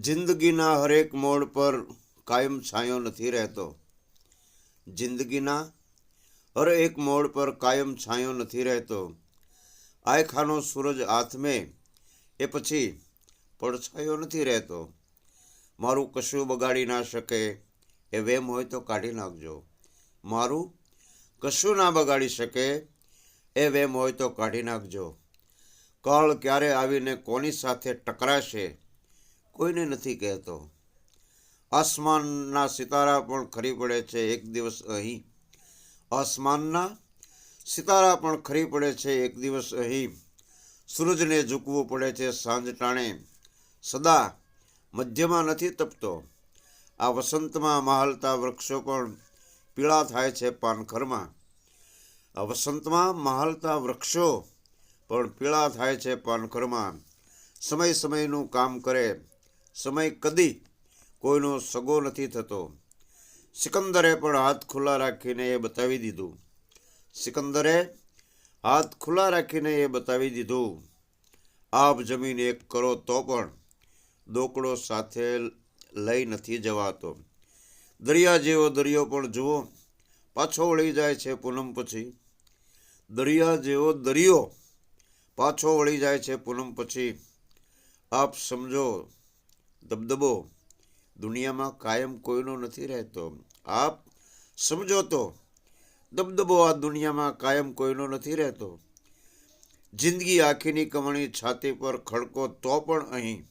જિંદગીના હરેક મોડ પર કાયમ છાંયો નથી રહેતો. જિંદગીના હરેક મોડ પર કાયમ છાંયો નથી રહેતો. આયખાનો સૂરજ હાથમે એ પછી પડછાયો નથી રહેતો. મારું કશું બગાડી ના શકે, એ વેમ હોય તો કાઢી નાખજો. મારું કશું ના બગાડી શકે, એ વેમ હોય તો કાઢી નાખજો. કાળ ક્યારે આવીને કોની સાથે ટકરાશે? કોઈને નથી કહેતો. આસમાનના સિતારા પણ ખરી પડે છે એક દિવસ અહીં. આસમાનના સિતારા પણ ખરી પડે છે એક દિવસ અહીં. સૂરજને ઝૂકવું પડે છે સાંજ ટાણે. સદા મધ્યમાં નથી તપતો. આ વસંતમાં મહાલતા વૃક્ષો પણ પીળા થાય છે પાનખરમાં. આ વસંતમાં મહાલતા વૃક્ષો પણ પીળા થાય છે પાનખરમાં. સમય સમયનું કામ કરે. સમય કદી કોઈનો સગો નથી થતો. સિકંદરે પણ હાથ ખુલ્લા રાખીને એ બતાવી દીધું. સિકંદરે હાથ ખુલ્લા રાખીને એ બતાવી દીધું. આપ જમીન એક કરો તો પણ દોકડો સાથે લઈ નથી જવાતો. દરિયા જેવો દરિયો પણ જુઓ, પાછો વળી જાય છે પૂનમ પછી. દરિયા જેવો દરિયો પાછો વળી જાય છે પૂનમ પછી. આપ સમજો દબદબો. દુનિયામાં કાયમ કોઈનો નથી રહેતો. આપ સમજો તો, દબદબો આ દુનિયામાં કાયમ કોઈનો નથી રહેતો. જિંદગી આખીની કમાણી છાતી પર ખડકો તો પણ અહીં.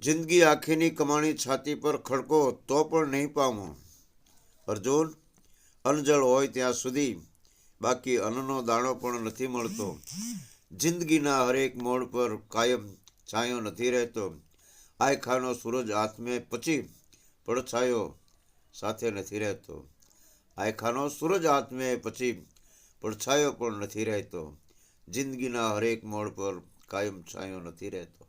જિંદગી આખીની કમાણી છાતી પર ખડકો તો પણ નહીં પામો. અર્જુન, અનજળ હોય ત્યાં સુધી બાકી અન્નનો દાણો પણ નથી મળતો. જિંદગીના હરેક મોડ પર કાયમ છાંયો નથી રહેતો. આયખાનો સૂરજ હાથમે પછી પડછાયો સાથે નથી રહેતો. આયખાનો સૂરજ હાથમે પછી પડછાયો પણ નથી રહેતો. જિંદગીના હરેક મોડ પર કાયમ છાંયો નથી રહેતો.